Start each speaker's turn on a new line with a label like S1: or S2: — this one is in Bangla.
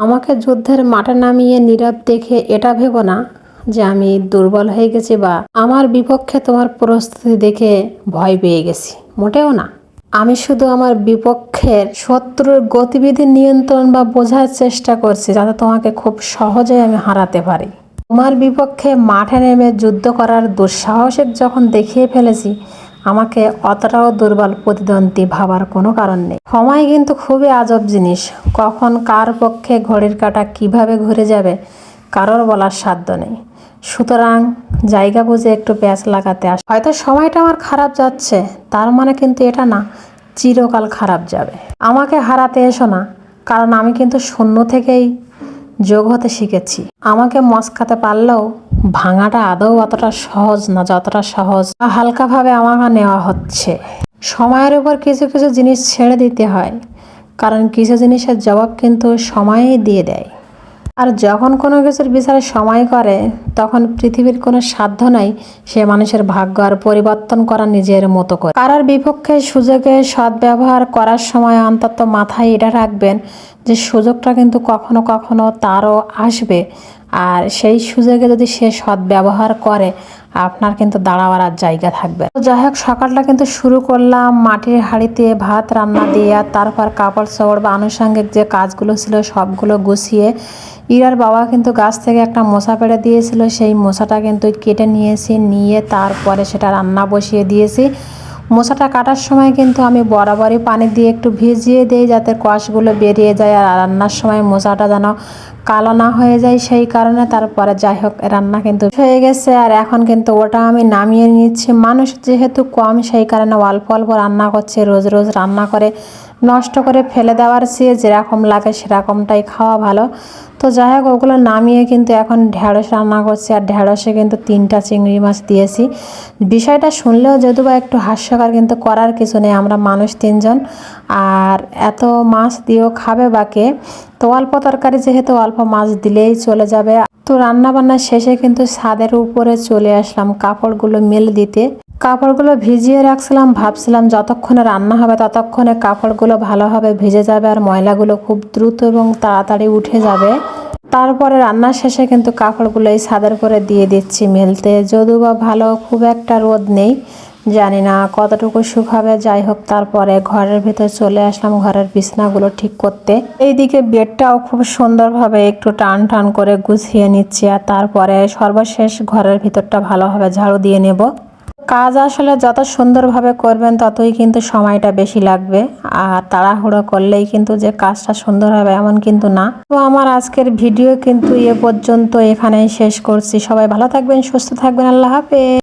S1: আমাকে যুদ্ধের মাঠে নামিয়ে নীরব দেখে এটা ভেবো না যে আমি দুর্বল হয়ে গেছি বা আমার বিপক্ষে তোমার প্রস্তুতি দেখে ভয় পেয়ে গেছি। মোটেও না। আমি শুধু আমার বিপক্ষের শত্রুর গতিবিধি নিয়ন্ত্রণ বা বোঝার চেষ্টা করছি যাতে তোমাকে খুব সহজে আমি হারাতে পারি। তোমার বিপক্ষে মাঠে নেমে যুদ্ধ করার দুঃসাহসিক যখন দেখিয়ে ফেলেছি আমাকে অতটাও দুর্বল প্রতিদ্বন্দ্বী ভাবার কোনো কারণ নেই। সময় কিন্তু খুবই আজব জিনিস। কখন কার পক্ষে ঘড়ির কাঁটা কীভাবে ঘুরে যাবে, কারোর বলার সাধ্য নেই। সুতরাং জায়গা বুঝে একটু প্যাঁচ লাগাতে আস। হয়তো সময়টা আমার খারাপ যাচ্ছে, তার মানে কিন্তু এটা না, চিরকাল খারাপ যাবে। আমাকে হারাতে এসো না, কারণ আমি কিন্তু শূন্য থেকেই যোগ হতে শিখেছি। আমাকে মস্কাতে পারলেও ভাঙাটা আদৌ অতটা সহজ না, যতটা সহজ হালকাভাবে আমাকে নেওয়া হচ্ছে। সময়ের উপর কিছু কিছু জিনিস ছেড়ে দিতে হয়, কারণ কিছু জিনিসের জবাব কিন্তু সময়ই দিয়ে দেয়। আর যখন কোনো কিছুর বিচারে সময় করে, তখন পৃথিবীর কোনো সাধ্য নাই সে মানুষের ভাগ্য আর পরিবর্তন করা নিজের মতো করে। কারার বিপক্ষে সুযোগে সদ্ব্যবহার করার সময় অন্তত মাথায় এটা রাখবেন যে সুযোগটা কিন্তু কখনো কখনো তারও আসবে। আর সেই সুযোগে যদি সে সদ্ব্যবহার করে, আপনার কিন্তু দাঁড়াবার আর জায়গা থাকবে তো যাই হোক, সকালটা কিন্তু শুরু করলাম। মাটির হাঁড়িতে ভাত রান্না দিয়ে, আর তারপর কাপড় চোপড় বা আনুষঙ্গিক যে কাজগুলো ছিল, সবগুলো গুছিয়ে ইরার বাবা কিন্তু গাছ থেকে একটা মশা পেড়ে দিয়েছিল। সেই মশাটা কিন্তু কেটে নিয়েছি, নিয়ে তারপরে সেটা রান্না বসিয়ে দিয়েছি। মশাটা কাটার সময় কিন্তু আমি বরাবরই পানি দিয়ে একটু ভিজিয়ে দিই যাতে কষগুলো বেরিয়ে যায় আর রান্নার সময় মশাটা যেন কালো না হয়ে যায় সেই কারণে তারপরে যাই হোক, রান্না কিন্তু হয়ে গেছে। আর এখন কিন্তু ওটা আমি নামিয়ে নিচ্ছি। মানুষ যেহেতু কম, সেই কারণে অল্প অল্প রান্না করছে, রোজ রোজ রান্না করে নষ্ট করে ফেলে দেওয়ার চেয়ে যেরকম লাগে সেরকমটাই খাওয়া ভালো। তো যাই হোক ওগুলো নামিয়ে কিন্তু এখন ঢ্যাঁড়স রান্না করছি আর ঢ্যাঁড়সে কিন্তু তিনটা চিংড়ি মাছ দিয়েছি। বিষয়টা শুনলেও যদিও বা একটু হাস্যকর কিন্তু করার কিছু নেই, আমরা মানুষ তিনজন। আর এত মাছ দিয়েও খাবে বাকে তো অল্প তরকারি যেহেতু অল্প মাছ দিলেই চলে যাবে। তো রান্না বান্না শেষে কিন্তু ছাদের উপরে চলে আসলাম কাপড়গুলো মেলে দিতে। কাপড়গুলো ভিজিয়ে রাখছিলাম, ভাবছিলাম যতক্ষণে রান্না হবে ততক্ষণে কাপড়গুলো ভালোভাবে ভিজে যাবে আর ময়লাগুলো খুব দ্রুত এবং তাড়াতাড়ি উঠে যাবে। তারপরে রান্না শেষে কিন্তু কাপড়গুলো এই ছাদের করে দিয়ে দিচ্ছি মেলতে। যদিও বা ভালো খুব একটা রোদ নেই, জানি না কতটুকু শুকাবে যাই হোক, তারপরে ঘরের ভিতর চলে আসলাম ঘরের বিছনাগুলো ঠিক করতে। এইদিকে বেডটাও খুব সুন্দরভাবে একটু টান টান করে গুছিয়ে নিচ্ছি আর তারপরে সর্বশেষ ঘরের ভিতরটা ভালোভাবে ঝাড়ু দিয়ে নেব। কাজ আসলে যত সুন্দরভাবে করবেন, ততই কিন্তু সময়টা বেশি লাগবে। আর তাড়াহুড়ো করলেই কিন্তু যে কাজটা সুন্দর হবে এমন কিন্তু না। তো আমার আজকের ভিডিও কিন্তু এ পর্যন্ত এখানেই শেষ করছি। সবাই ভালো থাকবেন, সুস্থ থাকবেন। আল্লাহ হাফেজ।